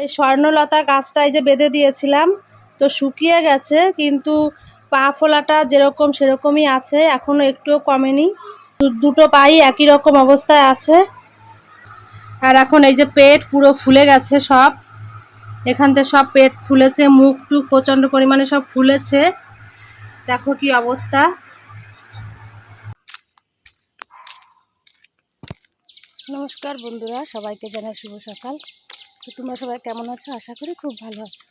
এই স্বর্ণলতা গাছটা এই যে বেঁধে দিয়েছিলাম, তো শুকিয়ে গেছে, কিন্তু পা ফোলাটা যেরকম সেরকমই আছে এখনও একটুও কমেনি। দুটো পাই একই রকম অবস্থায় আছে। আর এখন এই যে পেট পুরো ফুলে গেছে সব। এখান থেকে সব পেট ফুলেছে, মুখ টুক প্রচণ্ড পরিমাণে সব ফুলেছে। দেখো কি অবস্থা। নমস্কার বন্ধুরা, সবাইকে জানাই শুভ সকাল। তো তোমরা সবাই কেমন আছো? আশা করি খুব ভালো আছো।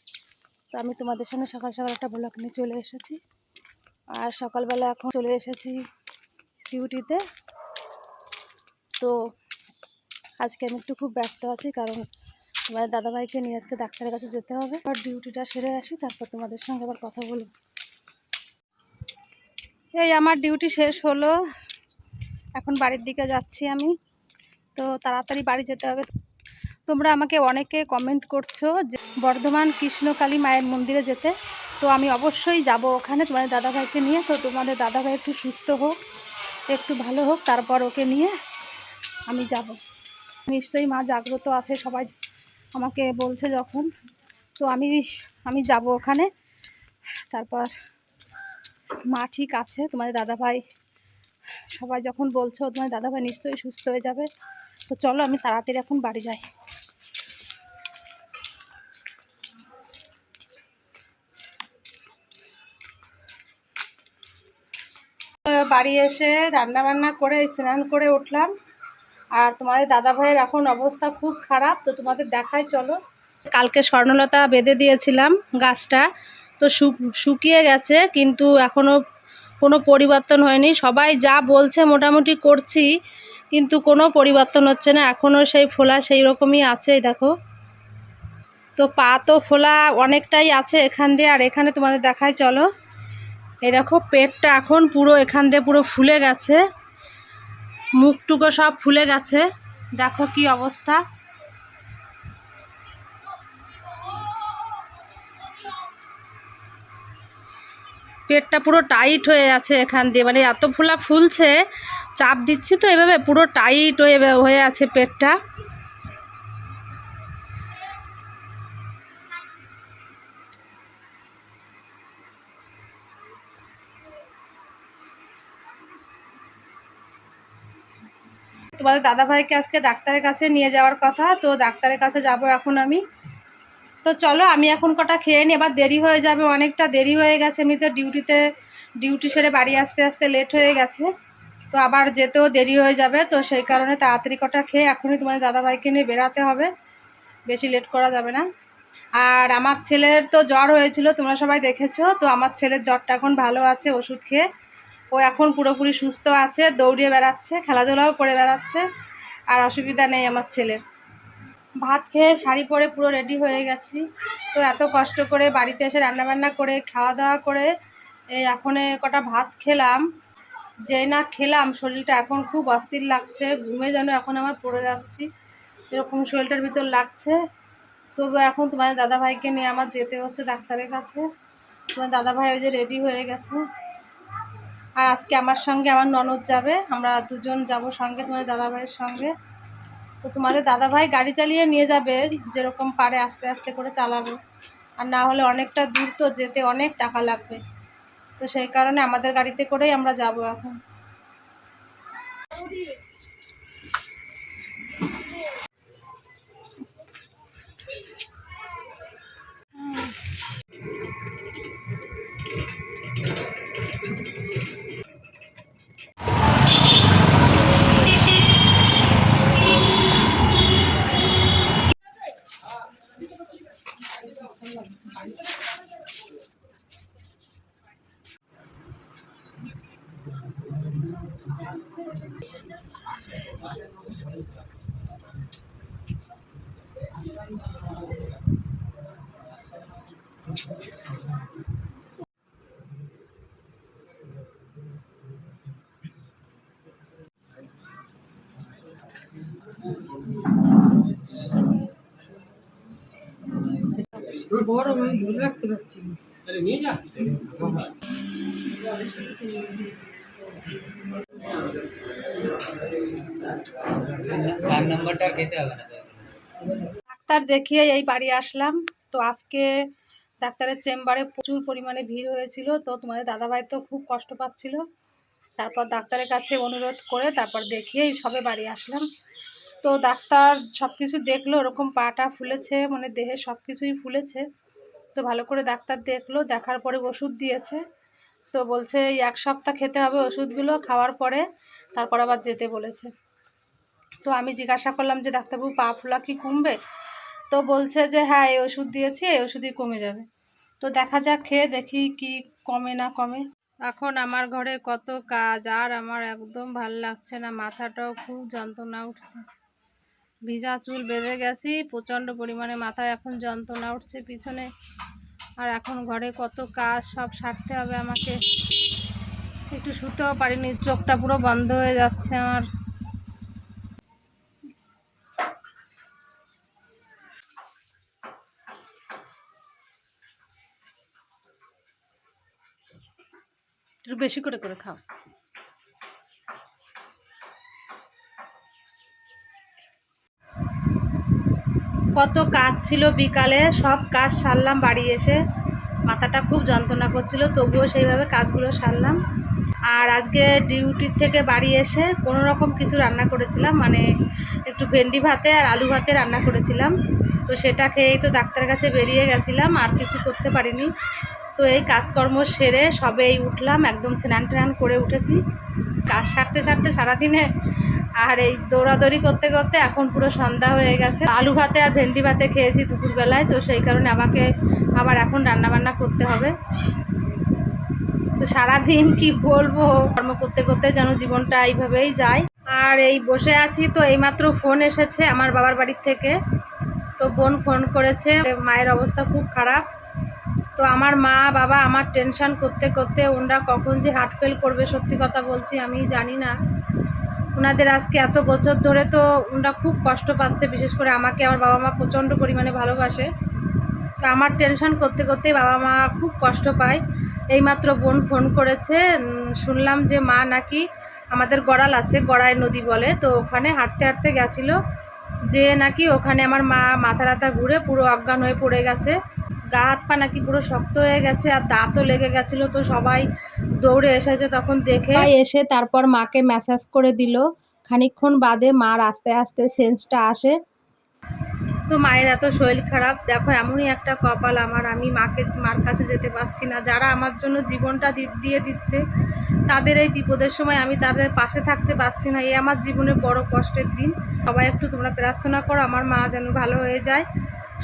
তো আমি তোমাদের সামনে সকাল সকাল একটা ব্লগ নিয়ে চলে এসেছি। আর সকালবেলা এখন চলে এসেছি ডিউটিতে তো আজকে আমি একটু খুব ব্যস্ত আছি কারণ তোমার দাদাভাইকে নিয়ে আজকে ডাক্তারের কাছে যেতে হবে। আর ডিউটিটা সেরে আসি, তারপর তোমাদের সঙ্গে আবার কথা বলব। এই আমার ডিউটি শেষ হলো। এখন বাড়ির দিকে যাচ্ছি আমি। তো তাড়াতাড়ি বাড়ি যেতে হবে। তোমরা আমাকে অনেকে কমেন্ট করছ যে বর্ধমান কৃষ্ণকালী মায়ের মন্দিরে যেতে। তো আমি অবশ্যই যাব ওখানে তোমাদের দাদাভাইকে নিয়ে। তো তোমাদের দাদাভাই একটু সুস্থ হোক, একটু ভালো হোক, তারপর ওকে নিয়ে আমি যাব। নিশ্চয়ই মা জাগ্রত আছে, সবাই আমাকে বলছে যখন। তো আমি আমি যাব ওখানে। তারপর মা ঠিক আছে, তোমাদের দাদাভাই সবাই যখন বলছো, তোমার দাদাভাই নিশ্চয়ই সুস্থ হয়ে যাবে। তো চলো, আমি তাড়াতাড়ি এখন বাড়ি যাই। বাড়ি এসে রান্না বান্না করে, স্নান করে উঠলাম। আর তোমাদের দাদাভাইয়ের এখন অবস্থা খুব খারাপ, তো তোমাদের দেখাই, চলো। কালকে স্বর্ণলতা বেঁধে দিয়েছিলাম গাছটা, তো শুক- শুকিয়ে গেছে, কিন্তু এখনও কোনো পরিবর্তন হয়নি। সবাই যা বলছে মোটামুটি করছি, কিন্তু কোনো পরিবর্তন হচ্ছে না। এখনও সেই ফোলা সেই রকমই আছে দেখো। তো পা তো ফোলা অনেকটাই আছে এখান দিয়ে, আর এখানে তোমাদের দেখাই চলো। এই দেখো, পেটটা এখন পুরো এখান দিয়ে পুরো ফুলে গেছে। মুখটুকো সব ফুলে গেছে। দেখো কি অবস্থা। পেটটা পুরো টাইট হয়ে আছে এখান দিয়ে। মানে এত ফুলা ফুলছে, চাপ দিচ্ছি তো এভাবে, পুরো টাইট হয়ে হয়ে আছে পেটটা। তোমাদের দাদাভাইকে আজকে ডাক্তারের কাছে নিয়ে যাওয়ার কথা, তো ডাক্তারের কাছে যাব এখন আমি। তো চলো, আমি এখন কটা খেয়ে নিই এবার দেরি হয়ে যাবে, অনেকটা দেরি হয়ে গেছে এমনিতে ডিউটিতে ডিউটি সেরে বাড়ি আসতে আসতে লেট হয়ে গেছে। তো আবার যেতেও দেরি হয়ে যাবে, তো সেই কারণে তাড়াতাড়ি কটা খেয়ে এখনই তোমাদের দাদাভাইকে নিয়ে বেরাতে হবে। বেশি লেট করা যাবে না। আর আমার ছেলের তো জ্বর হয়েছিল, তোমরা সবাই দেখেছ, তো আমার ছেলের জ্বরটা এখন ভালো আছে ওষুধ খেয়ে। ও এখন পুরোপুরি সুস্থ আছে, দৌড়িয়ে বেড়াচ্ছে, খেলাধুলাও করে বেড়াচ্ছে, আর অসুবিধা নেই আমার ছেলের। ভাত খেয়ে শাড়ি পরে পুরো রেডি হয়ে গেছি। তো এত কষ্ট করে বাড়িতে এসে রান্নাবান্না করে খাওয়া দাওয়া করে, এই এখন কটা ভাত খেলাম। যেই না খেলাম, শরীরটা এখন খুব অস্থির লাগছে, ঘুমে যেন এখন আমার পড়ে যাচ্ছি। এরকম শরীরটার ভিতর লাগছে। তবু এখন তোমাদের দাদাভাইকে নিয়ে আমার যেতে হচ্ছে ডাক্তারের কাছে। তোমার দাদাভাই ওই যে রেডি হয়ে গেছে। আর আজকে আমার সঙ্গে আমার ননদ যাবে, আমরা দুজন যাব সঙ্গে তোমাদের দাদাভাইয়ের সঙ্গে। তো তোমাদের দাদাভাই গাড়ি চালিয়ে নিয়ে যাবে, যেরকম পারে আস্তে আস্তে করে চালাবে। আর না হলে অনেকটা দূর তো যেতে অনেক টাকা লাগবে। তো সেই কারণে আমাদের গাড়িতে করেই আমরা যাব এখন। গরম আমি ধরে রাখতে পারছি না। চার নম্বরটা খেতে হবে না। ডাক্তার দেখিয়ে এই বাড়ি আসলাম। তো আজকে ডাক্তারের চেম্বারে প্রচুর পরিমাণে ভিড় হয়েছিল। তো তোমাদের দাদাভাই তো খুব কষ্ট পাচ্ছিল। তারপর ডাক্তারের কাছে অনুরোধ করে তারপর দেখিয়েই সবে বাড়ি আসলাম। তো ডাক্তার সব কিছু দেখল, ওরকম পাটা ফুলেছে মানে দেহে সব কিছুই ফুলেছে। তো ভালো করে ডাক্তার দেখল, দেখার পরে ওষুধ দিয়েছে। তো বলছে এক সপ্তাহ খেতে হবে ওষুধগুলো, খাওয়ার পরে তারপর আবার যেতে বলেছে। তো আমি জিজ্ঞাসা করলাম যে, ডাক্তারবাবু, পা ফোলা কি কমবে? তো বলছে যে হ্যাঁ এই ওষুধ দিয়েছি, এই ওষুধই কমে যাবে। তো দেখা যাক, খেয়ে দেখি কি কমে না কমে। এখন আমার ঘরে কত কাজ, আর আমার একদম ভালো লাগছে না, মাথাটাও খুব যন্ত্রণা উঠছে। ভিজা চুল বেঁধে গেছি, প্রচণ্ড পরিমাণে মাথায় এখন যন্ত্রণা উঠছে পিছনে। আর এখন ঘরে কত কাজ, সব সারতে হবে আমাকে। একটু শুতেও পারিনি, চোখটা পুরো বন্ধ হয়ে যাচ্ছে আমার। একটু বেশি করে করে খাও। কত কাজ ছিল বিকালে, সব কাজ সারলাম, বাড়ি এসে মাথাটা খুব যন্ত্রণা করছিল, তবুও সেইভাবে কাজগুলো সারলাম। আর আজকে ডিউটির থেকে বাড়ি এসে কোনো রকম কিছু রান্না করেছিলাম মানে একটু ভেন্ডি ভাতে আর আলু ভাতে রান্না করেছিলাম। তো সেটা খেয়েই তো ডাক্তারের কাছে বেরিয়ে গেছিলাম, আর কিছু করতে পারিনি। তো এই কাজকর্ম সেরে সবেই উঠলাম, একদম স্নান টান করে উঠেছি। কাজ সারতে সারতে সারাদিনে আর এই দৌড়াদৌড়ি করতে করতে এখন পুরো সন্ধ্যা হয়ে গেছে। আলু ভাতে আর ভেন্ডি ভাতে খেয়েছি দুপুরবেলায়, তো সেই কারণে আমাকে আবার এখন রান্নাবান্না করতে হবে। তো সারাদিন কি বলব, কর্ম করতে করতে যেন জীবনটা এইভাবেই যায়। আর এই বসে আছি তো এইমাত্র ফোন এসেছে আমার বাবার বাড়ির থেকে। তো বোন ফোন করেছে, মায়ের অবস্থা খুব খারাপ। তো আমার মা, বাবা আমার টেনশন করতে করতে ওনরা কখন যে হার্ট ফেল করবে সত্যি কথা বলছি আমি জানি না। ওনাদের আজকে এত বছর ধরে তো ওনারা খুব কষ্ট পাচ্ছে, বিশেষ করে আমাকে, আমার বাবা মা প্রচণ্ড পরিমাণে ভালোবাসে। তো আমার টেনশন করতে করতে বাবা মা খুব কষ্ট পায়। এইমাত্র বোন ফোন করেছে শুনলাম যে মা নাকি আমাদের গড়াল আছে, গড়াই নদী বলে, তো ওখানে হাঁটতে হাঁটতে গেছিল। যে নাকি ওখানে আমার মা মাথা রাতা ঘুরে পুরো অজ্ঞান হয়ে পড়ে গেছে। গা হাত পা নাকি পুরো শক্ত হয়ে গেছে আর দাঁতও লেগে গেছিল তো সবাই দৌড়ে এসেছে তখন দেখে। এসে তারপর মাকে ম্যাসাজ করে দিল। খানিকক্ষণ বাদে মার আস্তে আস্তে সেন্সটা আসে। তো মায়ের এত শরীর খারাপ দেখো এমনই একটা কপাল আমার আমি মাকে মার কাছে যেতে পারছি না। যারা আমার জন্য জীবনটা দিয়ে দিচ্ছে তাদের এই বিপদের সময় আমি তাদের পাশে থাকতে পারছি না। এই আমার জীবনের বড় কষ্টের দিন। সবাই একটু তোমরা প্রার্থনা করো আমার মা যেন ভালো হয়ে যায়।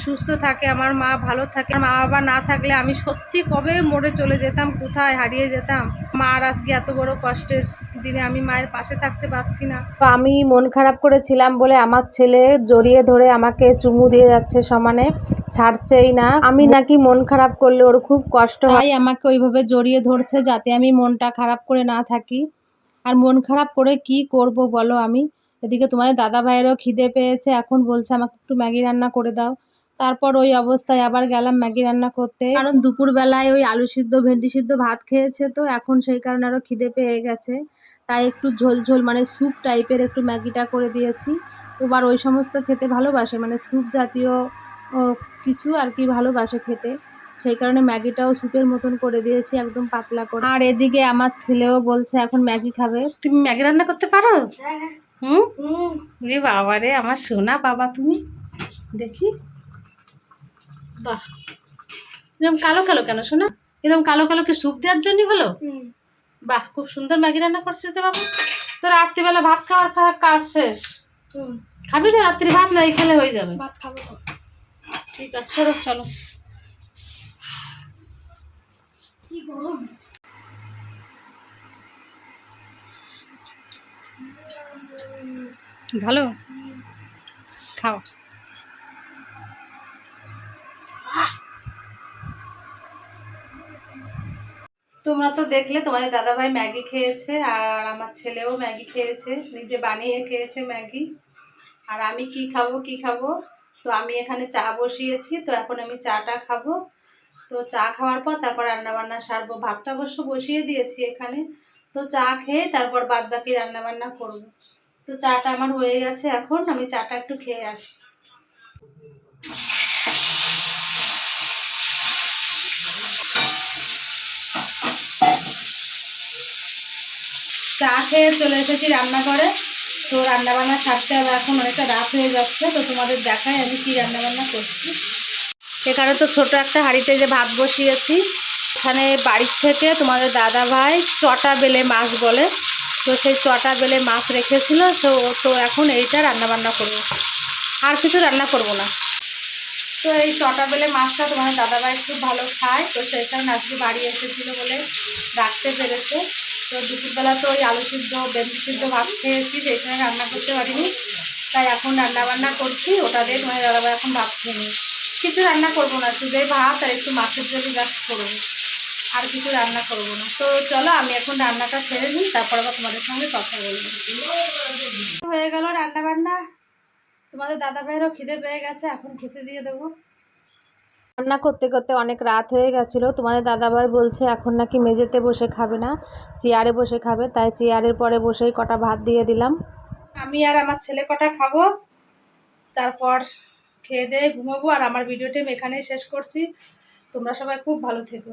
সুস্থ থাকে আমার মা ভালো থাকে মা বাবা না থাকলে আমি সত্যি কবে মরে চলে যেতাম কোথায় হারিয়ে যেতাম? মার আজকে এত বড় কষ্টের দিনে আমি মায়ের পাশে থাকতে পারছি না। তো আমি মন খারাপ করেছিলাম বলে আমার ছেলে জড়িয়ে ধরে আমাকে চুমু দিয়ে যাচ্ছে সমানে ছাড়ছেই না। আমি নাকি মন খারাপ করলে ওর খুব কষ্ট হয়। আমাকে ওইভাবে জড়িয়ে ধরছে যাতে আমি মনটা খারাপ করে না থাকি। আর মন খারাপ করে কি করব বলো আমি? এদিকে তোমাদের দাদা ভাইয়েরও খিদে পেয়েছে এখন বলছে আমাকে একটু ম্যাগি রান্না করে দাও। তারপর ওই অবস্থায় আবার গেলাম ম্যাগি রান্না করতে। কারণ দুপুরবেলায় ওই আলু সিদ্ধ ভেন্ডি সিদ্ধ ভাত খেয়েছে তো এখন সেই কারণে আরও খিদে পেয়ে গেছে। তাই একটু ঝোল ঝোল মানে স্যুপ টাইপের একটু ম্যাগিটা করে দিয়েছি। ওবার ওই সমস্ত খেতে ভালোবাসে মানে স্যুপ জাতীয় ও, কিছু আর কি ভালোবাসে খেতে। সেই কারণে ম্যাগিটাও স্যুপের মতন করে দিয়েছি একদম পাতলা করে। আর এদিকে আমার ছেলেও বলছে এখন ম্যাগি খাবে। তুমি ম্যাগি রান্না করতে পারো? হুম? রে বাবা রে আমার সোনা বাবা তুমি? দেখি। বাহ। এরকম কালো কালো কেন শোনা এরকম কালো কালো কি স্যুপ দেওয়ার জন্য হলো? বাহ খুব সুন্দর ম্যাগি রান্না করছিস তো বাবা। তো রাত্রিবেলা ভাত খাওয়ার খাওয়ার কাজ শেষ। খাবি না রাত্রি ভাত নাই খেলে হয়ে যাবে? ভাত খাব ঠিক আছে চলো চলো। কি গরম। ভালো? খাও। তোমরা তো দেখলে, তোমাদের দাদাভাই ম্যাগি খেয়েছে আর আমার ছেলেও ম্যাগি খেয়েছে। নিজে বানিয়ে খেয়েছে ম্যাগি। আর আমি কি খাব কি খাব? তো আমি এখানে চা বসিয়েছি, তো এখন আমি চাটা খাব। তো চা খাওয়ার পর তারপর রান্না বান্না সারবো। ভাতটা অবশ্য বসিয়ে দিয়েছি এখানে। তো চা খেয়ে তারপর বাদ বাকি রান্না বান্না করব। তো চাটা আমার হয়ে গেছে, এখন আমি চাটা একটু খেয়ে আসি। চা খেয়ে চলে এসেছি রান্নাঘরে। তো রান্নাবান্না সারতে হবে এখন অনেকটা রাত হয়ে যাচ্ছে। তো তোমাদের দেখাই আমি কি রান্নাবান্না করছি। এখানে তো ছোট একটা হাঁড়িতে যে ভাত বসিয়েছি, এখানে বাড়ির থেকে তোমাদের দাদা ভাই চটা বেলে মাছ বলে। তো সেই চটা বেলে মাছ রেখেছিল, তো তো এখন এইটা রান্নাবান্না করব। আর কিছু রান্না করব না। তো এই চটা বেলে মাছটা তোমাদের দাদাভাই খুব ভালো খায়, তো সেই কারণে আজকে বাড়ি এসেছিল বলে রাখতে পেরেছে। তো দুপুরবেলা তো ওই আলু সিদ্ধ, বেগুন সিদ্ধ ভাত খেয়েছি সেইখানে রান্না করতে পারিনি। তাই এখন রান্না বান্না করছি, ওটা দিয়ে তোমার দাদাভাই এখন ভাত খেয়ে কিছু রান্না করব না, শুধু ভাত আর একটু মাছের জন্য জাস্ট করব। আর কিছু রান্না করব না। তো চলো, আমি এখন রান্নাটা ছেড়ে নিই, তারপর আবার তোমাদের সঙ্গে কথা বলব। হয়ে গেল রান্না বান্না তোমাদের দাদা ভাইয়েরও খিদে পেয়ে গেছে, এখন খেতে দিয়ে দেবো। রান্না করতে করতে অনেক রাত হয়ে গেছিল। তোমাদের দাদাভাই বলছে, এখন নাকি মেঝেতে বসে খাবে না, চেয়ারে বসে খাবে। তাই চেয়ারের পরে বসেই কটা ভাত দিয়ে দিলাম। আমি আর আমার ছেলে কটা খাব, তারপর খেয়ে দিয়ে ঘুমাবো, আর আমার ভিডিওটি এখানেই শেষ করছি। তোমরা সবাই খুব ভালো থেকো।